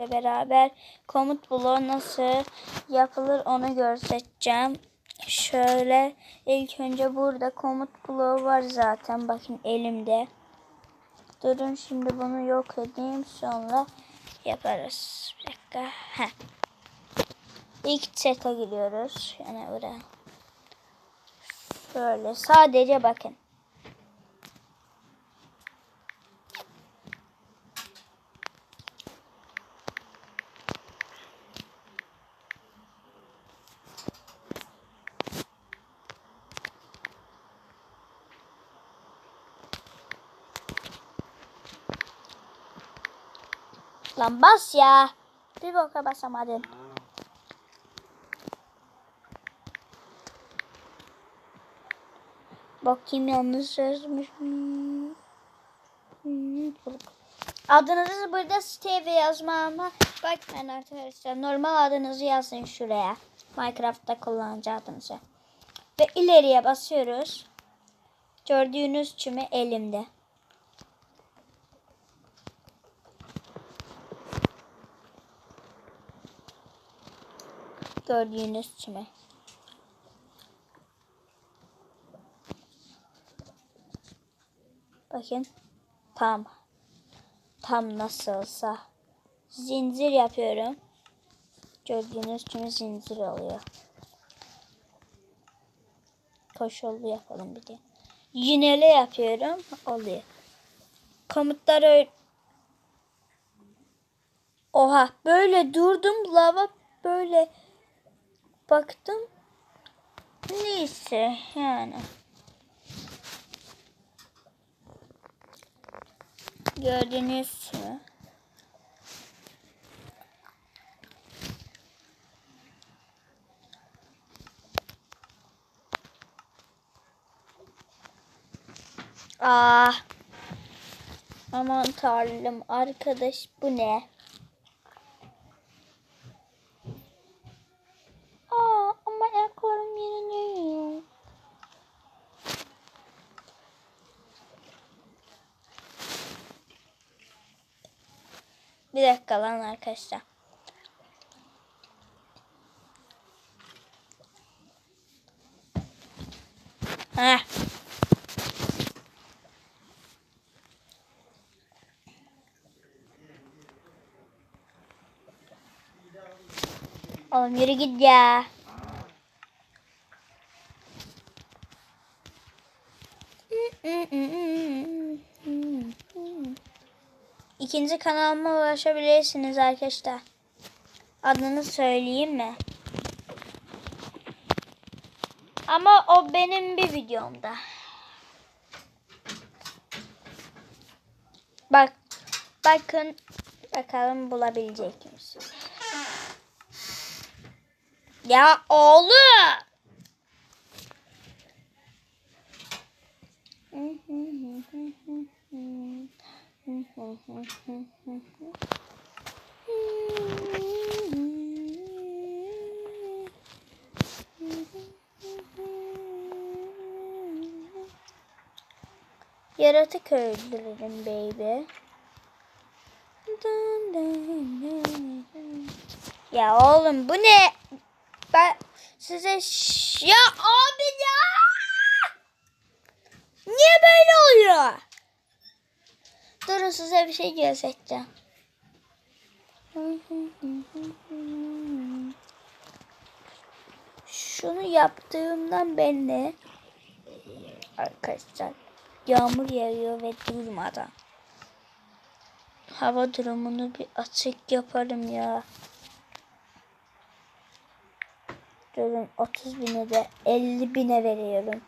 beraber komut bloğu nasıl yapılır onu göstereceğim. Şöyle ilk önce burada komut bloğu var zaten bakın elimde. Durun şimdi bunu yok edeyim sonra yaparız. Bir dakika. Heh. İlk sete giriyoruz. Yani buraya. Şöyle sadece bakın. Lan bas ya. Bir boka basamadın. Bakayım yanlış yazmış mı? Hmm, Adınızı burada Steve yazma ama bakmayın arkadaşlar. Normal adınızı yazın şuraya. Minecraft'ta kullanıcı adınızı. Ve ileriye basıyoruz. Gördüğünüz çimi elimde. Gördüğünüz çimi. Bakın. Tam. Tam nasılsa. Zincir yapıyorum. Gördüğünüz gibi zincir oluyor. Koşullu yapalım bir de. Yineli yapıyorum. Oluyor. Komutlar öyle. Oha böyle durdum lava böyle baktım. Neyse yani. Gördünüz mü? Ah. Aman tanrım arkadaş bu ne? Aa ama ayaklarım yerine. Bir dakika lan arkadaşlar. Heh. Oğlum yürü git ya. İkinci kanalıma ulaşabilirsiniz arkadaşlar. Adını söyleyeyim mi? Ama o benim bir videomda. Bak, bakın bakalım bulabilecek misin? Ya oğlum. Yaratık öldürelim baby. Ya oğlum bu ne? Ben size ya abi ya. Niye böyle oluyor? Durun size bir şey göstereceğim. Şunu yaptığımdan belli. Arkadaşlar yağmur yağıyor ve durmadan. Hava durumunu bir açık yaparım ya. Durun 30 bine de 50 bine veriyorum.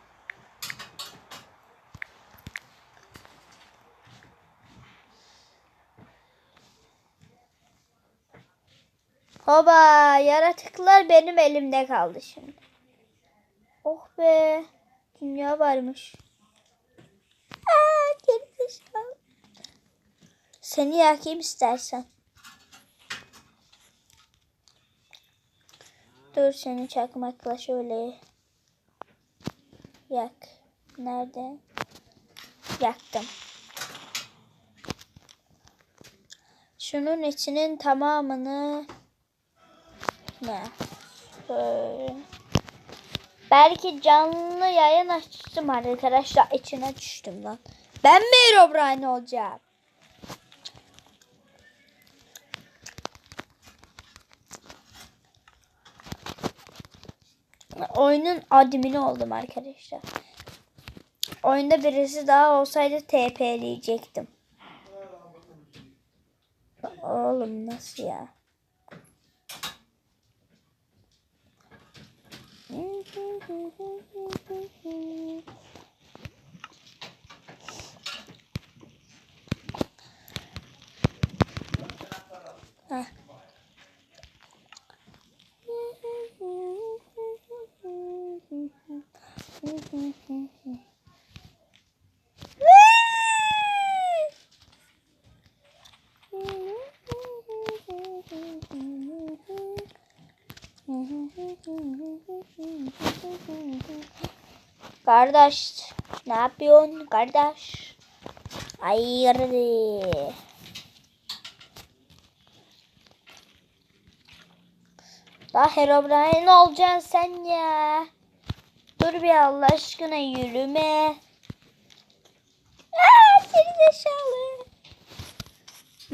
Hoba yaratıklar benim elimde kaldı şimdi. Oh be dünya varmış. Seni yakayım istersen. Dur seni çakmakla şöyle yak. Nerede? Yaktım. Şunun içinin tamamını ne? Şöyle. Belki canlı yayın açtım arkadaşlar. içine düştüm lan. Ben mi Herobrine olacağım? Oyunun admini oldum arkadaşlar. Oyunda birisi daha olsaydı TP'leyecektim. Oğlum nasıl ya? Kardeş, ne yapıyorsun kardeş? Hayırdır? Daha Herobrine olacaksın sen ya. Dur bir Allah aşkına yürüme. Aa, seni aşağılı.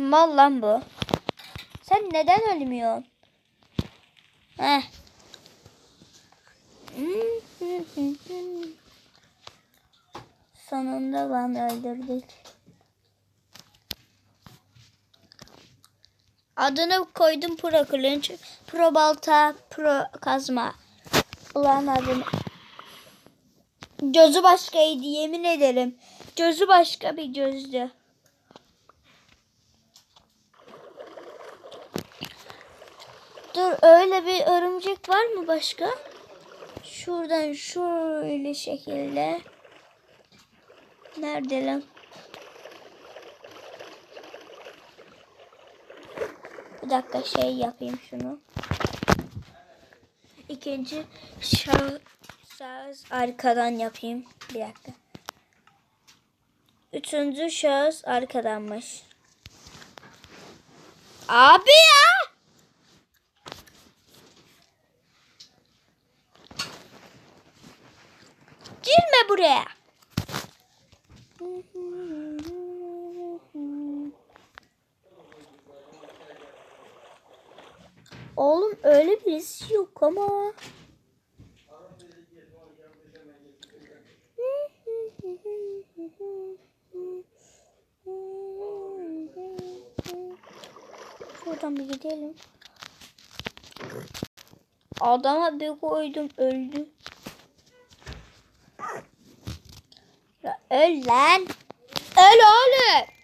Mal lan bu. Sen neden ölmüyorsun? Heh. Sonunda lan öldürdük. Adını koydum Pro Kılınç, Pro Balta, Pro Kazma. Ulan adını. Gözü başkaydı yemin ederim. Gözü başka bir gözdü. Dur öyle bir örümcek var mı başka? Şuradan şöyle şekilde. Nerede lan? Bir dakika şey yapayım şunu. İkinci şahıs arkadan yapayım. Bir dakika. Üçüncü şahıs arkadanmış. Abi ya! Girme buraya. Oğlum öyle birisi yok ama. Şuradan bir gidelim. Adama bir koydum öldü. Ya öl lan. Öl oğlum.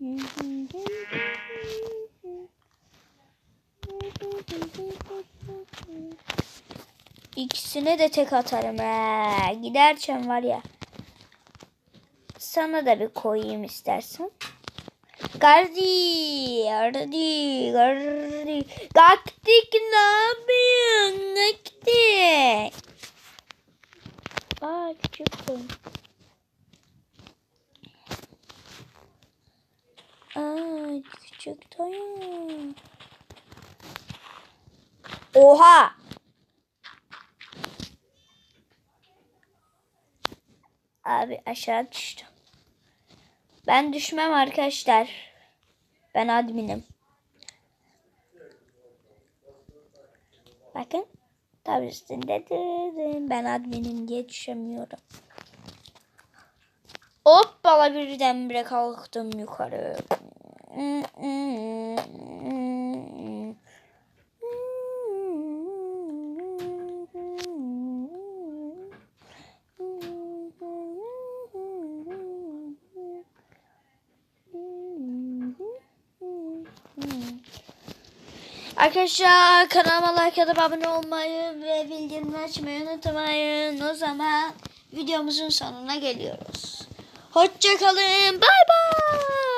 İkisine de tek atarım he. Giderken var ya. Sana da bir koyayım istersen. Gardi, gardi, gardi. Gaktik ne yapıyorsun? Gaktik. Aa küçük koyun. Aa küçük toyun. Oha! Abi aşağı düştüm. Ben düşmem arkadaşlar. Ben adminim. Bakın. Tabi üstünde dedim. Ben adminim diye düşemiyorum. Hoppala birdenbire kalktım yukarı. Arkadaşlar kanalıma like atıp abone olmayı ve bildirimleri açmayı unutmayın. O zaman videomuzun sonuna geliyoruz. Hoşçakalın. Bay bay.